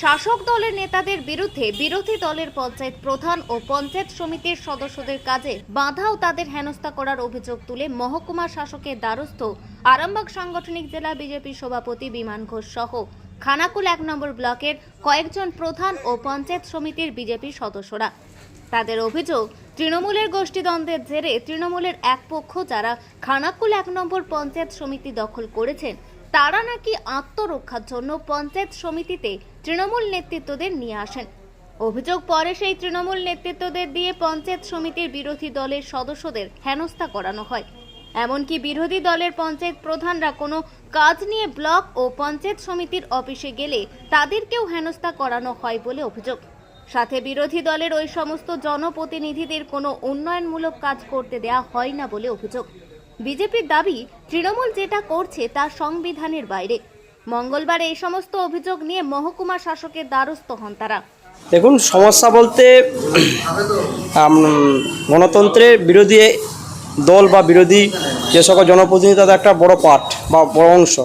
শাসক দলের নেতাদের বিরুদ্ধে বিরোধী দলের পঞ্চায়েত প্রধান ও পঞ্চায়েত সমিতির সদস্যদের কাজে বাধা ও তাদের হেনস্থা করার অভিযোগ তুলে মহকুমা শাসকের দ্বারস্থ আরামবাগ সাংগঠনিক জেলা বিজেপি সভাপতি বিমান ঘোষ সহ খানাকুল এক নম্বর ব্লকের কয়েকজন প্রধান ও পঞ্চায়েত সমিতির বিজেপি সদস্যরা। তাদের অভিযোগ, তৃণমূলের গোষ্ঠীদ্বন্দ্বের জেরে তৃণমূলের এক পক্ষ যারা খানাকুল এক নম্বর পঞ্চায়েত সমিতি দখল করেছেন তারা নাকি আত্মরক্ষার জন্য পঞ্চায়েত সমিতিতে তৃণমূল নেতৃত্বদের নিয়ে আসেন। অভিযোগ পরে সেই তৃণমূল নেতৃত্বদের দিয়ে পঞ্চায়েত সমিতির বিরোধী দলের সদস্যদের হেনস্থা করানো হয়। এমনকি বিরোধী দলের পঞ্চায়েত প্রধানরা কোনো কাজ নিয়ে ব্লক ও পঞ্চায়েত সমিতির অফিসে গেলে তাদেরকেও হেনস্থা করানো হয় বলে অভিযোগ। সাথে বিরোধী দলের ওই সমস্ত জনপ্রতিনিধিদের কোনো উন্নয়নমূলক কাজ করতে দেয়া হয় না বলে অভিযোগ। বিজেপির দাবি, তৃণমূল যেটা করছে তা সংবিধানের বাইরে। মঙ্গলবার এই সমস্ত অভিযোগ নিয়ে মহকুমা শাসকের দ্বারস্থ হন তারা। দেখুন, সমস্যা বলতে গণতন্ত্রের বিরোধী দল বা বিরোধী যে সকল জনপ্রতিনিধি, তাদের একটা বড় পার্ট বা বড় অংশ।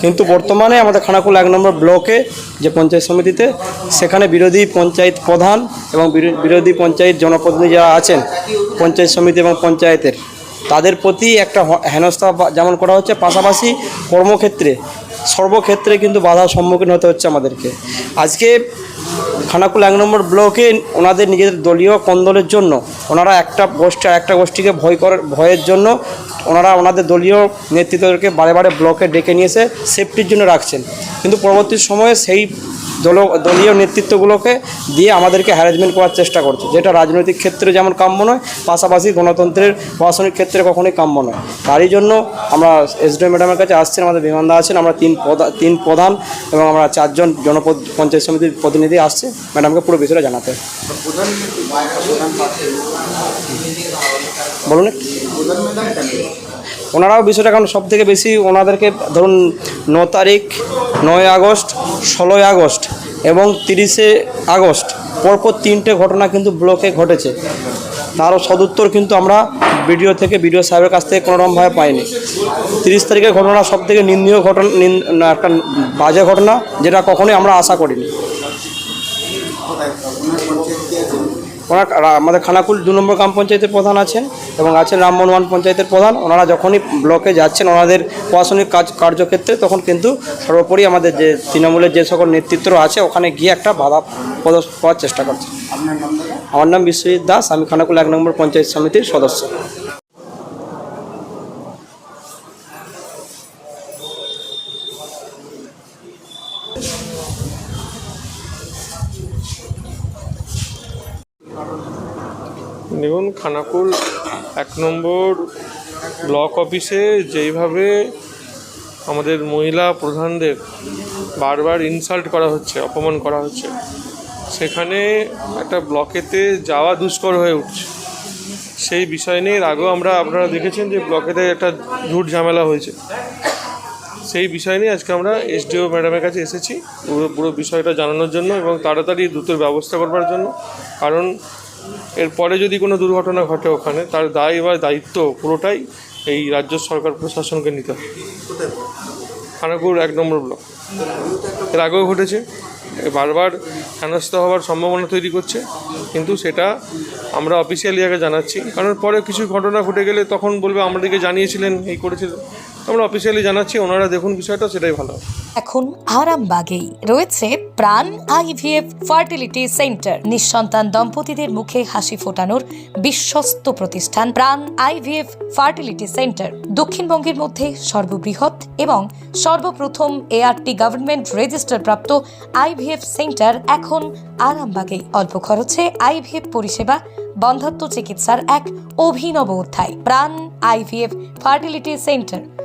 কিন্তু বর্তমানে আমাদের খানাকুল এক নম্বর ব্লকে যে পঞ্চায়েত সমিতিতে, সেখানে বিরোধী পঞ্চায়েত প্রধান এবং বিরো- বিরোধী পঞ্চায়েত জনপ্রতিনিধি যারা আছেন, পঞ্চায়েত সমিতি এবং পঞ্চায়েতের তাদের প্রতি একটা হেনস্থা যেমন করা হচ্ছে, পাশাপাশি কর্মক্ষেত্রে, সর্বক্ষেত্রে কিন্তু বাধার সম্মুখীন হতে হচ্ছে আমাদেরকে। আজকে খানাকুল এক নম্বর ব্লকে ওনাদের নিজেদের দলীয় কন্দলের জন্য ওনারা একটা গোষ্ঠী একটা গোষ্ঠীকে ভয় করার, ভয়ের জন্য ওনারা ওনাদের দলীয় নেতৃত্বদেরকে বারে বারে ব্লকে ডেকে নিয়ে এসে সেফটির জন্য রাখছেন। কিন্তু পরবর্তী সময়ে সেই দল, দলীয় নেতৃত্বগুলোকে দিয়ে আমাদেরকে হ্যারাসমেন্ট করার চেষ্টা করছে, যেটা রাজনৈতিক ক্ষেত্রে যেমন কাম্য নয়, পাশাপাশি গণতন্ত্রের প্রশাসনিক ক্ষেত্রে কখনোই কাম্য নয়। তারই জন্য আমরা এসডিও ম্যাডামের কাছে আসছেন, আমাদের বিমানদা আছেন, আমরা তিন প্রধান তিন প্রধান এবং আমরা চারজন জনপদ পঞ্চায়েত সমিতির প্রতিনিধি আসছে, ম্যাডামকে পুরো বিষয়টা জানাতে। বলুন ওনারাও বিষয়টা কারণ সব থেকে বেশি ওনাদেরকে, ধরুন, ন তারিখ, নয় আগস্ট, ষোলোই আগস্ট এবং তিরিশে আগস্ট, পরপর তিনটে ঘটনা কিন্তু ব্লকে ঘটেছে। তারও সদুত্তর কিন্তু আমরা ভিডিও থেকে, ভিডিও সাহেবের কাছ থেকে কোনোরকমভাবে পাইনি। তিরিশ তারিখের ঘটনা সব থেকে নিন্দনীয় ঘটনা একটা বাজে ঘটনা, যেটা কখনোই আমরা আশা করিনি। ওনার আমাদের খানাকুল দু নম্বর গ্রাম পঞ্চায়েতের প্রধান আছেন এবং আছেন রামমোহন পঞ্চায়েতের প্রধান। ওনারা যখনই ব্লকে যাচ্ছেন, ওনাদের প্রশাসনিক কাজ, কার্যক্ষেত্রে, তখন কিন্তু সর্বোপরি আমাদের যে তৃণমূলের যে সকল নেতৃত্ব আছে, ওখানে গিয়ে একটা বাধা প্রদর্শ করার চেষ্টা করছে। আমার নাম বিশ্বজিৎ দাস, আমি খানাকুল এক নম্বর পঞ্চায়েত সমিতির সদস্য। দেখুন, খানাকুল এক নম্বর ব্লক অফিসে যেইভাবে আমাদের মহিলা প্রধানদের বারবার ইনসাল্ট করা হচ্ছে, অপমান করা হচ্ছে সেখানে একটা ব্লকেতে যাওয়া দুষ্কর হয়ে উঠছে। সেই বিষয় নিয়ে আগেও আমরা, আপনারা দেখেছেন যে ব্লকেতে একটা ঝুট ঝামেলা হয়েছে। সেই বিষয় নিয়ে আজকে আমরা এসডিও ম্যাডামের কাছে এসেছি পুরো পুরো বিষয়টা জানানোর জন্য এবং তাড়াতাড়ি দ্রুত ব্যবস্থা করবার জন্য। কারণ এরপরে যদি কোনো দুর্ঘটনা ঘটে ওখানে, তার দায় বা দায়িত্ব পুরোটাই এই রাজ্য সরকার প্রশাসনকে নিতে হবে। খানাকুর এক নম্বর ব্লক। এর আগেও ঘটেছে। বারবার হেনস্থ হওয়ার সম্ভাবনা তৈরি করছে। কিন্তু সেটা আমরা অফিসিয়ালি আগে জানাচ্ছি। কারণ পরে কিছু ঘটনা ঘটে গেলে তখন বলবে, আমাদেরকে জানিয়েছিলেন, এই করেছিলেন আমরা অফিসিয়ালি জানাচ্ছি, ওনারা দেখুন বিষয়টা, সেটাই ভালো। এখন আরামবাগেই রয়েছে প্রাণ আইভিএফ ফার্টিলিটি সেন্টার। নিঃসন্তান দম্পতিদের মুখে হাসি ফোটানোর বিশ্বস্ত প্রতিষ্ঠান প্রাণ আইভিএফ ফার্টিলিটি সেন্টার। দক্ষিণবঙ্গের মধ্যে সর্ববৃহৎ এবং সর্বপ্রথম এআরটি গভর্নমেন্ট রেজিস্টার প্রাপ্ত আইভিএফ সেন্টার এখন আরামবাগেই। অল্প খরচে আইভিএফ পরিষেবা, বন্ধাত্ম চিকিৎসার এক অভিনব অধ্যায়। প্রাণ আইভিএফ ফার্টিলিটি সেন্টার।